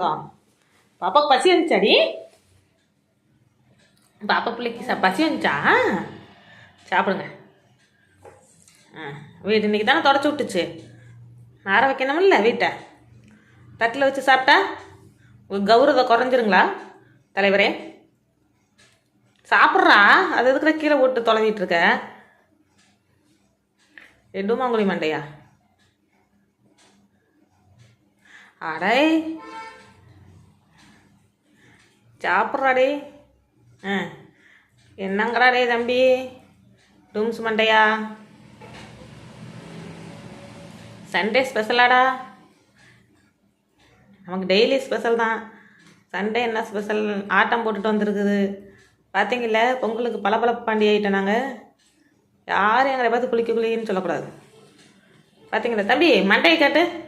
ஆ. பாப்பாக்கு பசி வந்துச்சாடி? பாப்பா பிள்ளைக்கு சா பசி வந்துச்சா? சாப்பிடுங்க. ஆ வீடு இன்னைக்கு தானே தொடச்சி விட்டுச்சு. ஆற வைக்கணுமில்ல வீட்டை? தட்டில் வச்சு சாப்பிட்டா? ஒரு கௌரவம் குறைஞ்சிருங்களா தலைவரே? சாப்பிட்றா? அது எதுக்குற கீழே போட்டு தொலைவிட்டு இருக்க? எண்டுமாங்குழி மண்டையா? அடை சாப்பிட்றாடே. ஆ. என்னங்கிறாடே தம்பி? டூம்ஸ் மண்டையா? சண்டே ஸ்பெஷலாடா? நமக்கு டெய்லி ஸ்பெஷல் தான். சண்டே என்ன ஸ்பெஷல்? ஆட்டம் போட்டுட்டு வந்திருக்குது. பார்த்தீங்கல்ல பொங்கலுக்கு பளபளப்பு பாண்டி ஆகிட்டோம் நாங்கள் யாரும் எங்களை பார்த்து குளிக்க குளின்னு சொல்லக்கூடாது. பார்த்தீங்களா தம்பி மண்டையை காட்டு.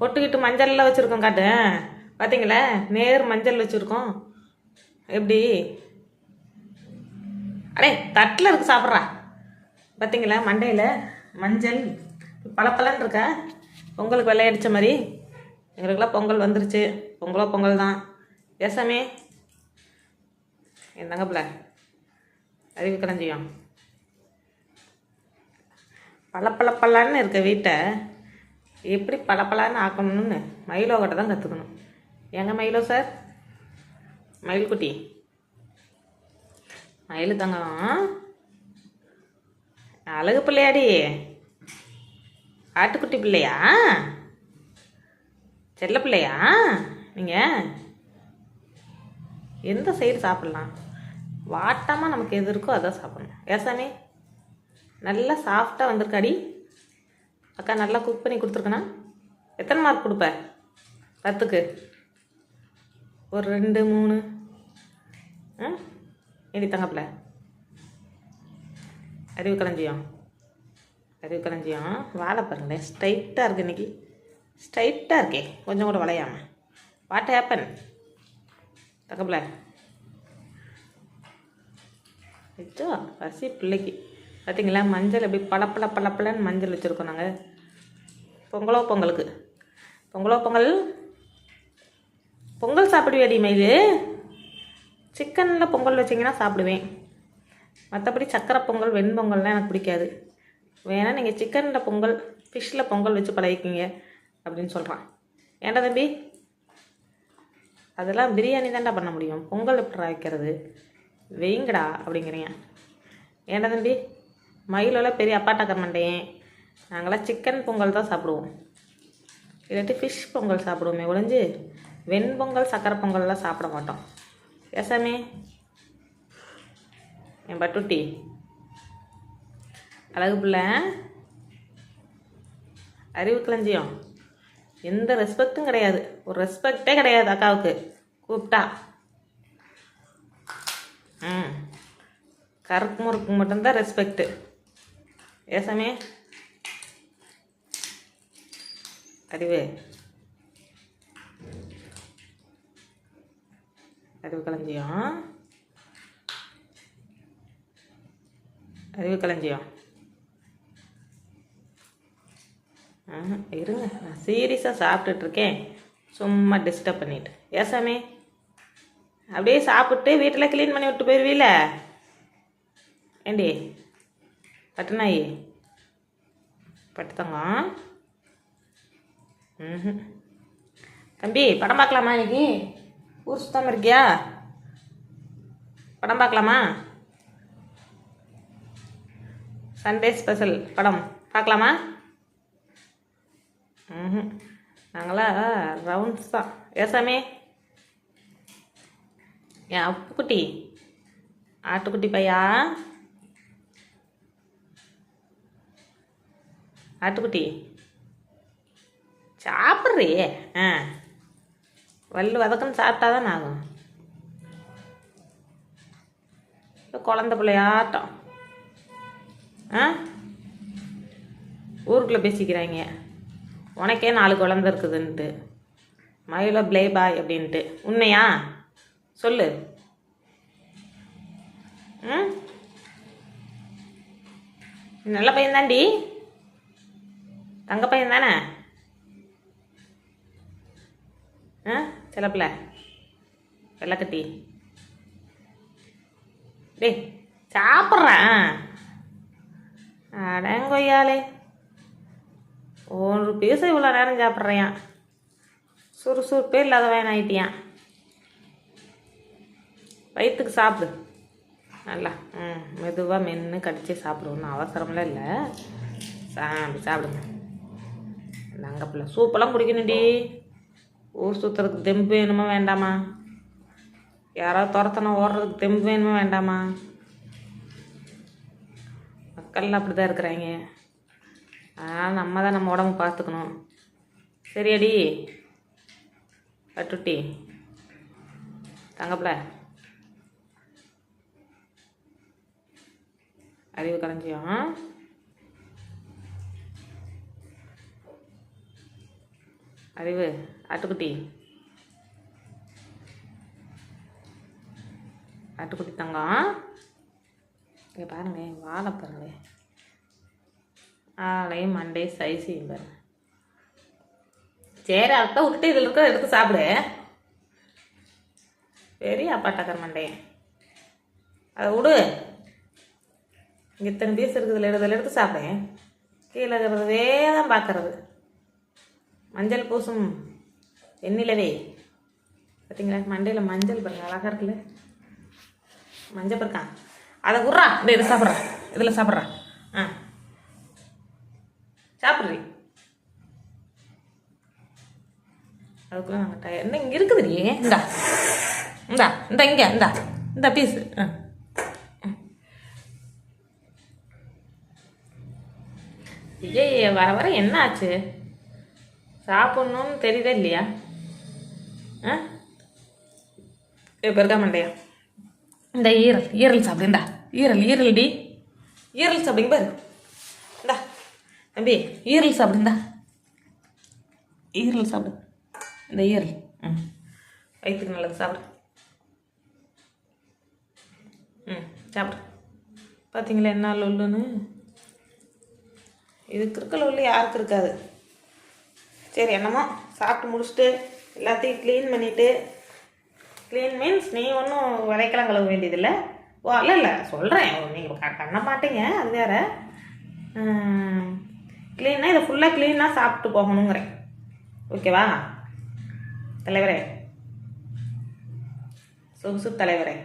பொட்டுக்கிட்டு மஞ்சள்லாம் வச்சுருக்கோம் காட்டு. பார்த்தீங்களா நேர் மஞ்சள் வச்சுருக்கோம். எப்படி? அடே தட்டில் இருக்கு சாப்பிட்றா. பார்த்தீங்களா மண்டையில்? மஞ்சள். பழப்பழன்னு இருக்கா? பொங்கலுக்கு வெள்ளையடிச்ச மாதிரி. எங்களுக்கெல்லாம் பொங்கல் வந்துருச்சு. பொங்கலோ பொங்கல் தான். ஏசாமி என்னங்க பிள்ளை அறிவு களஞ்சியம் பளபளப்பலான்னு இருக்க வீட்டை. எப்படி பளபளான்னு ஆக்கணும்னு மயிலோகட்டை தான் கற்றுக்கணும் எங்க மயிலோ சார்? மயில்குட்டி. மயில் தங்கம் அழகு பிள்ளையாடி. ஆட்டுக்குட்டி பிள்ளையா? செல்ல பிள்ளையா? நீங்கள் எந்த சைடு சாப்பிட்லாம்? வாட்டமாக நமக்கு எது இருக்கோ அதான் சாப்பிடணும். ஏசாமி நல்லா சாஃப்டாக வந்திருக்காடி. அக்கா நல்லா குக் பண்ணி கொடுத்துருக்கண்ணா எத்தனை மார்க் கொடுப்ப? பத்துக்கு. ஒரு ரெண்டு மூணு. ஆ? ஏடி தங்கப்பில் அறிவு களஞ்சியம். அறிவு களஞ்சியம். வாழை பாருங்களேன் ஸ்ட்ரைட்டாக இருக்குது இன்னைக்கு. ஸ்ட்ரைட்டாக இருக்கே. கொஞ்சம் கூட வளையாமல் வாட் ஹேப்பன் தங்கப்பில் வச்சோ பசி பிள்ளைக்கு. பார்த்தீங்களா மஞ்சள் எப்படி பளப்பள பளப்பளன்னு மஞ்சள் வச்சுருக்கோம் நாங்கள் பொங்கலோ பொங்கலுக்கு. பொங்கலோ பொங்கல்? பொங்கல் சாப்பிடுவேடி மயில்? சிக்கனில் பொங்கல் வச்சிங்கன்னா சாப்பிடுவேன். மற்றபடி சக்கரை பொங்கல் வெண்பொங்கல்லாம் எனக்கு பிடிக்காது. வேணால் நீங்கள் சிக்கனில் பொங்கல் ஃபிஷ்ஷில் பொங்கல் வச்சு பழகிக்கிங்க அப்படின்னு சொல்கிறான் ஏன்டா தம்பி? அதெல்லாம் பிரியாணி தான்டா பண்ண முடியும். பொங்கல் எப்படி வைக்கிறது? வெயிங்கடா அப்படிங்கிறீங்க. ஏன்டா தம்பி? மயிலோட பெரிய அப்பாட்டாக்க மாட்டேன் நாங்களாம் சிக்கன் பொங்கல் தான் சாப்பிடுவோம். இல்லாட்டி ஃபிஷ் பொங்கல் சாப்பிடுவோமே ஒழிஞ்சு. வெண்பொங்கல் சக்கரை பொங்கல்லாம் சாப்பிட மாட்டோம். ஏசாமி என் பட்டுட்டி. அழகு பிள்ளை அறிவு களஞ்சியம். எந்த ரெஸ்பெக்டும் கிடையாது. ஒரு ரெஸ்பெக்டே கிடையாது அக்காவுக்கு. கூப்பிட்டா. ம். கருக்கு முறுக்கு மட்டும்தான் ரெஸ்பெக்ட்டு ஏசாமி அறிவு. அறிவு களஞ்சியம். அறிவு களஞ்சியம். இருங்க நான் சீரியஸாக சாப்பிட்டுட்ருக்கேன். சும்மா டிஸ்டர்ப் பண்ணிட்டு. ஏசாமி அப்படியே சாப்பிட்டு வீட்டில் க்ளீன் பண்ணி விட்டு போயிடுவீல ஏண்டி? பட்டுனாயி பட்டுத்தங்க ம் தம்பி படம் பார்க்கலாமா இன்னைக்கு? ஊர் சுத்தாமல் இருக்கியா? படம் பார்க்கலாமா? சண்டே ஸ்பெஷல் படம். பார்க்கலாமா? ம் நாங்களாம் ரவுண்ட்ஸ் தான். ஏசாமி என் அப்புக்குட்டி. ஆட்டுக்குட்டி பையா? ஆட்டுக்குட்டி. சாப்பிட்றியே? ஆ. பல் வதக்குன்னு சாப்பிட்டா தான் ஆகும் குழந்த பிள்ளையாட்டம். ஆ? ஊருக்குள்ளே பேசிக்கிறாங்க உனக்கே நாலு குழந்த இருக்குதுன்ட்டு. மயில ப்ளே பாய் அப்படின்ட்டு. உண்மையா சொல்லு. ம்? நல்ல பையன்தாண்டி தங்க பையன் தானே ஆ? சிலப்பில்ல வெள்ளக்கட்டி. டேய் சாப்பிட்றேன் அடங்கொய்யாலே ஒரு பீஸு இவ்வளோ நேரம் சாப்பிட்றியா? சுறுசுறுப்பே இல்லாதவன் ஆயிட்டியான் வயிற்றுக்கு சாப்பிடு. நல்லா ம் மெதுவாக மென்று கடித்து சாப்பிடு. அவசரம்லாம் இல்லை. சாப்பிடு சாப்பிடுங்க. நாங்கள் பிள்ளை சூப்பெல்லாம் குடிக்கணும்டி. ஊர் சுற்றுறதுக்கு தெம்பு வேணுமா வேண்டாமா? யாராவது துரத்தனை ஓடுறதுக்கு தெம்பு வேணுமா வேண்டாமா? மக்கள் அப்படி தான் இருக்கிறாங்க. அதனால் நம்ம தான் நம்ம உடம்பு பார்த்துக்கணும். சரியாடி பட்டுட்டி. தங்கப்பில அறிவு கரைஞ்சியும் அறிவு ஆட்டுக்குட்டி. ஆட்டுக்குட்டி தங்கம். இங்கே பாருங்களேன் வாழை பாருங்க. ஆலை மண்டே சைஸையும் பாருங்க. சரி அத்தை விட்டு இதில் இருக்க எடுத்து சாப்பிடு. பெரிய அப்பாட்டாக்கர் மண்டையன் அதை விடு இத்தனை பீஸ் இருக்குது இதில் எடுத்து சாப்பிடேன் கீழே இருக்கிறதே தான் பார்க்கறது. மஞ்சள் பூசும் வெண்ணிலவே பார்த்தீங்களா மண்டையில் மஞ்சள் பாருங்க அழகாக இருக்குல்ல? மஞ்சள் இருக்கான் அதை விட்றா இந்த இது சாப்பிட்றா. இதில் சாப்பிட்றா. ஆ. சாப்பிட்றி. அதுக்குள்ளே நாங்கள் டயர் இன்னும் இங்கே இருக்குதுடி இந்தா. இந்தா இந்த இங்கே இந்தா. இந்த பீஸு ஆ. விஜய் வர வர என்ன ஆச்சு? சாப்பிட்ணுன்னு தெரியுதா இல்லையா? ஆ? இப்போ இருக்கா மண்டையா. இந்த ஈரல் ஈரல் சாப்பிடுந்தா ஈரல் ஈரல் டி. ஈரல் சாப்பிடுங்க பாரு. இந்தா தம்பி ஈரல் சாப்பிடுந்தா ஈரல் சாப்பிடு. இந்த ஈரல். ம். வயிற்றுக்கு நல்லது சாப்பிடு. ம் சாப்பிடு. பார்த்தீங்களா என்ன லொல்லுன்னு? இதுக்கு இருக்க லொல்லு யாருக்கு இருக்காது. சரி என்னமோ சாப்பிட்டு முடிச்சுட்டு எல்லாத்தையும் க்ளீன் பண்ணிவிட்டு க்ளீன் மீன்ஸ் நீ ஒன்றும் விளைக்கலாம் கழுவ வேண்டியதில்லை. ஓ இல்லை இல்லை சொல்கிறேன் நீங்கள் பண்ண மாட்டீங்க அது வேற. க்ளீனாக இதை ஃபுல்லாக க்ளீனாக சாப்பிட்டு போகணுங்கிறேன். ஓகேவா? தலைவரே. சொகுசு தலைவரே.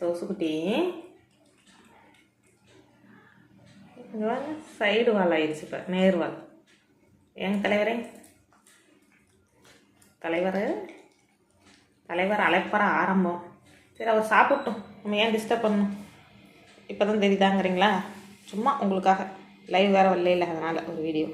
சொகுசு இங்கே வாங்க சைடு வால் ஆயிடுச்சு இப்போ நேர் வால் ஏங்க தலைவரே? தலைவர்? தலைவர் அழைப்பற ஆரம்பம். சரி அவர் சாப்பிட்டோம். நம்ம ஏன் டிஸ்டர்ப் பண்ணணும்? இப்போ தான் தெரியுதாங்கிறீங்களா? சும்மா உங்களுக்காக. லைவ் வேறு வரல இல்லை அதனால் ஒரு வீடியோ